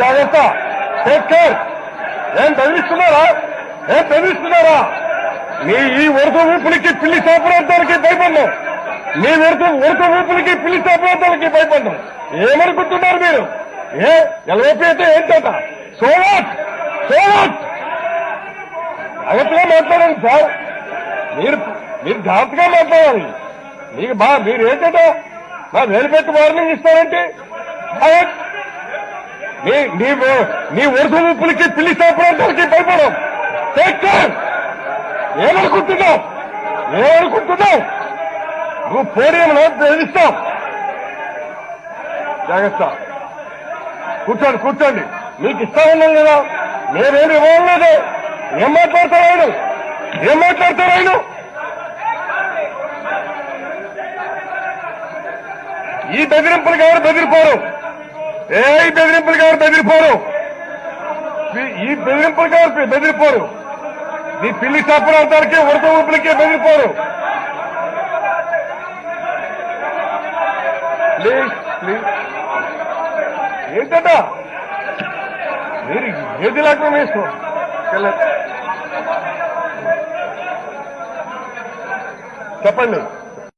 జాగ్రత్త take care ఏం చదివిస్తున్నారా ఏం చదివిస్తున్నారా మీ ఈ ఉడత ఊపులకి పిల్లి సాపరార్థాలకి భయపడ్డాం మీ ఉడత ఉడత ఊపులకి పిల్లి సాపరార్థాలకి భయపడ్డాం ఏమనుకుంటున్నారు మీరు ఏ ఎల్ఓపి అయితే ఏంటట సోవాట్ సోవాట్ జాగ్రత్తగా మాట్లాడండి సార్ మీరు మీరు జాగ్రత్తగా మాట్లాడాలి. మీకు బా మీరు ఏంటంటే మరి వేలు వార్నింగ్ ఇస్తారంటే? నీ నీ వ- నీ వరుస ఊపులకి పిల్లి సాపడానికి భయపడం ఏమనుకుంటున్నావు? ఏమనుకుంటున్నావు? నువ్వు పోడియంలో బెదిరిస్తావు జాగ్రత్త. కూర్చోండి కూర్చోండి. మీకు ఇష్టం ఉన్నాం కదా. నేనేమి ఇవ్వలేదు ఏం మాట్లాడతారు ఆయన? ఏం మాట్లాడతారు ఆయన? ఈ బెదిరింపులకు ఎవరు బెదిరిపోరు? ఏ ఈ బెదిరింపులకు ఎవరు బెదిరిపోరు? ఈ- ఈ బెదిరింపులకు ఎవరు బెదిరిపోరు? నీ పిల్లి చప్పడానికి ఉడత ఊపులకి బెదిరిపోరు. Please please. ఏంటట మీరు ఏది లేకుండా వేసుకో. చెప్పండి.